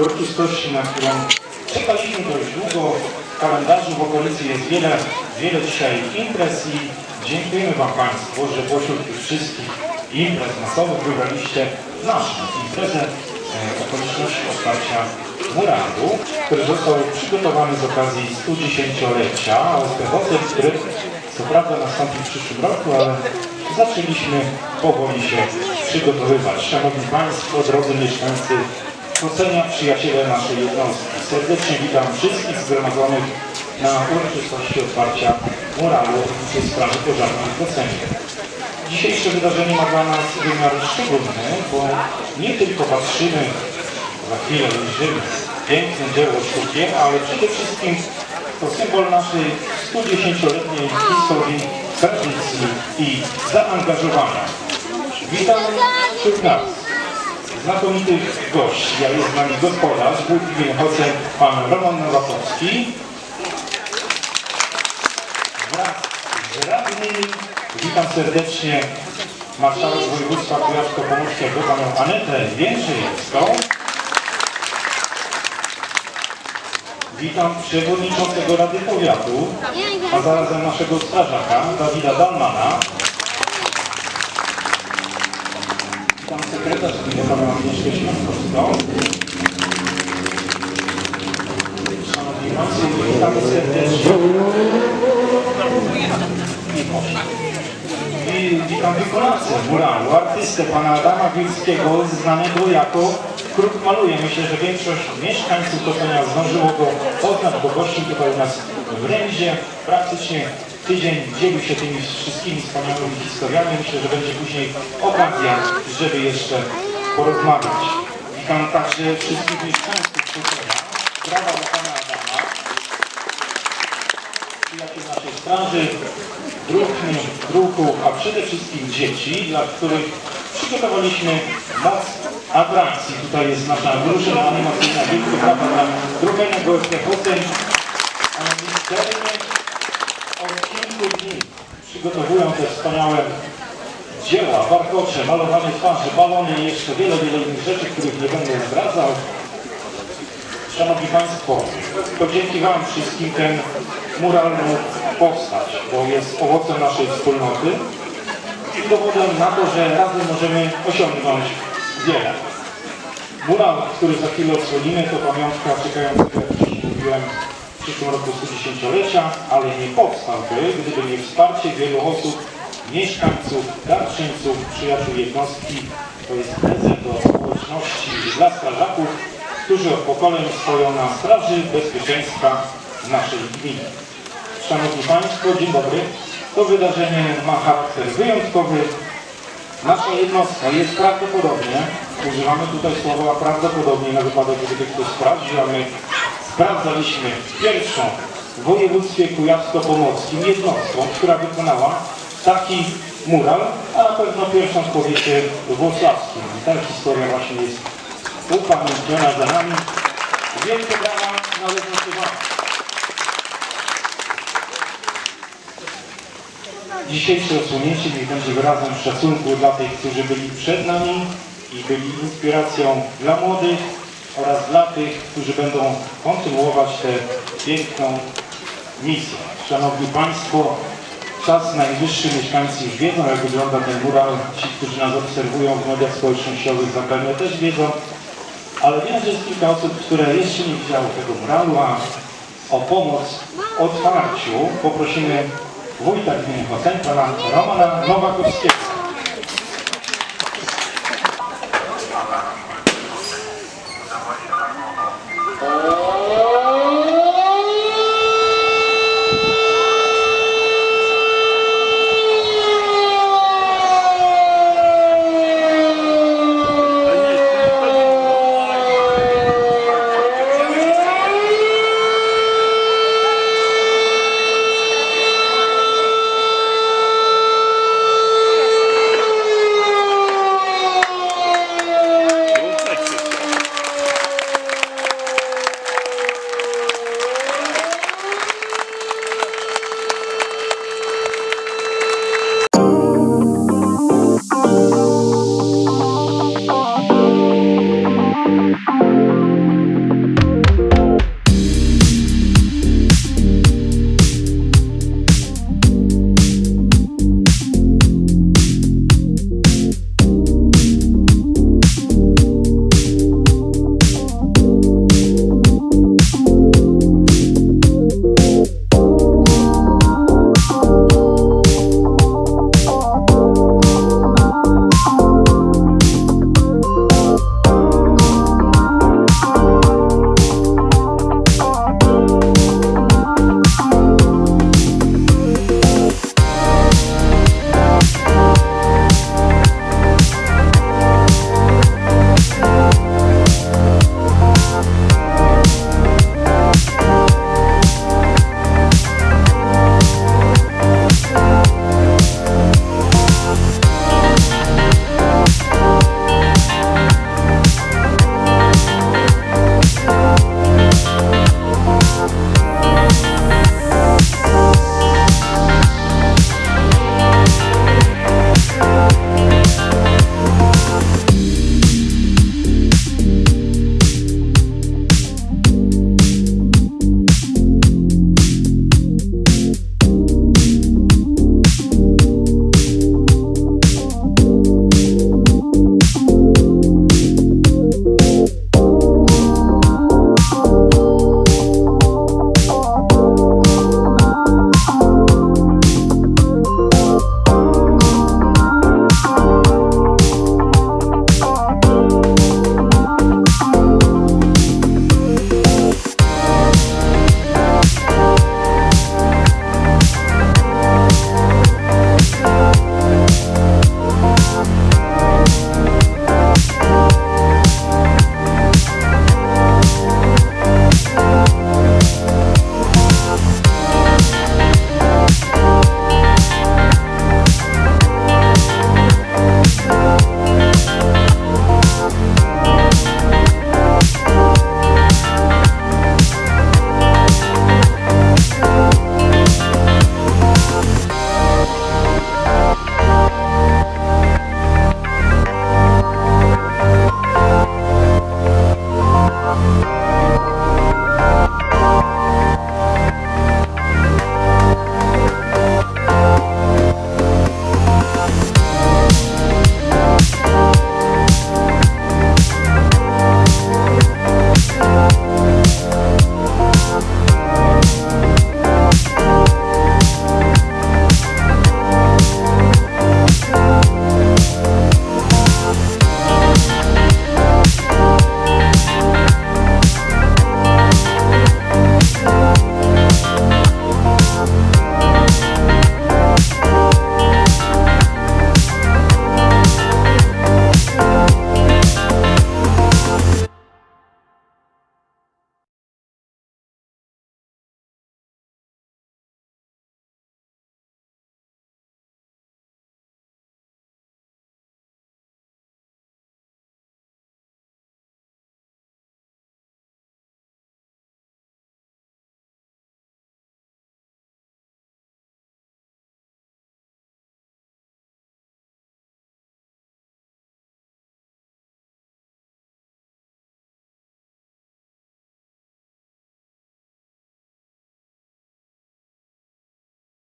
uroczystości, na którą czekaliśmy dość długo. W kalendarzu w okolicy jest wiele, wiele dzisiaj imprez i dziękujemy Wam Państwu, że pośród tych wszystkich imprez masowych wybraliście naszą imprezę e, okoliczności otwarcia muralu, który został przygotowany z okazji 110-lecia Osterhocy, który co prawda nastąpi w przyszłym roku, ale zaczęliśmy powoli się przygotowywać. Szanowni Państwo, drodzy mieszkańcy Kocenia, przyjaciele naszej jednostki. Serdecznie witam wszystkich zgromadzonych na uroczystości otwarcia muralu przy Straży Pożarnej w Kocenie. Dzisiejsze wydarzenie ma dla nas wymiar szczególny, bo nie tylko patrzymy, za chwilę ujrzymy piękne dzieło sztuki, ale przede wszystkim to symbol naszej 110-letniej historii, tradycji i zaangażowania. Witam wśród nas znakomitych gości. Ja jest z nami gospodarz, gminy Hocen, pan Roman Nowakowski. Wraz z radnymi witam serdecznie marszałek województwa kujawsko-pomorskiego panią Anetę Jędrzejewską. Witam przewodniczącego Rady Powiatu, a zarazem naszego strażaka Dawida Dalmana. Witam sekretarz panią Agnieszkę Świątkowską. Szanowni Państwo, serdecznie. I witam wykonawcę muralu, artystę pana Adama Wilskiego, znanego jako Kruk Maluje. Myślę, że większość mieszkańców Kotonia zdążyło go poznać, bo gościł tutaj u nas w Rędzie. Praktycznie tydzień dzielił się tymi wszystkimi wspaniałymi historiami. Myślę, że będzie później okazja, żeby jeszcze porozmawiać. Witam także wszystkich mieszkańców Kotonia. Brawa dla pana Adama przyjaciół naszej straży, druhny, druhów, a przede wszystkim dzieci, dla których przygotowaliśmy moc atrakcji. Tutaj jest nasza drużyna animacyjna Wielkie Brawa dla drugiego Hocen. A dni przygotowują te wspaniałe dzieła, warkocze, malowane twarze, balony i jeszcze wiele, wiele innych rzeczy, których nie będę zdradzał. Szanowni Państwo, to dzięki Wam wszystkim ten mural mógł powstać, bo jest owocem naszej wspólnoty i dowodem na to, że razem możemy osiągnąć wiele. Mural, który za chwilę odsłonimy, to pamiątka czekającego, jak wcześniej mówiłem, przyszłym roku 110-lecia, ale nie powstałby, gdyby nie wsparcie wielu osób, mieszkańców, darczyńców, przyjaciół jednostki. To jest prezent do społeczności dla strażaków, którzy od pokoleń stoją na straży bezpieczeństwa naszej gminy. Szanowni Państwo, dzień dobry. To wydarzenie ma charakter wyjątkowy. Nasza jednostka jest prawdopodobnie, używamy tutaj słowa prawdopodobnie na wypadek, gdyby ktoś sprawdził, a my sprawdzaliśmy pierwszą w województwie kujawsko-pomorskim jednostką, która wykonała taki mural, a na pewno pierwszą w powiecie włocławskim. I ta historia właśnie jest upamiętniona za nami. Wielkie brawa należą się Wam. Dzisiejsze odsłonięcie niech będzie wyrazem szacunku dla tych, którzy byli przed nami i byli inspiracją dla młodych oraz dla tych, którzy będą kontynuować tę piękną misję. Szanowni Państwo, czas najwyższy, mieszkańcy już wiedzą, jak wygląda ten mural. Ci, którzy nas obserwują w mediach społecznościowych zapewne też wiedzą, ale wiem, że jest kilka osób, które jeszcze nie widziały tego muralu, a o pomoc w otwarciu poprosimy wójta gminy Hocen, pana Romana Nowakowskiego.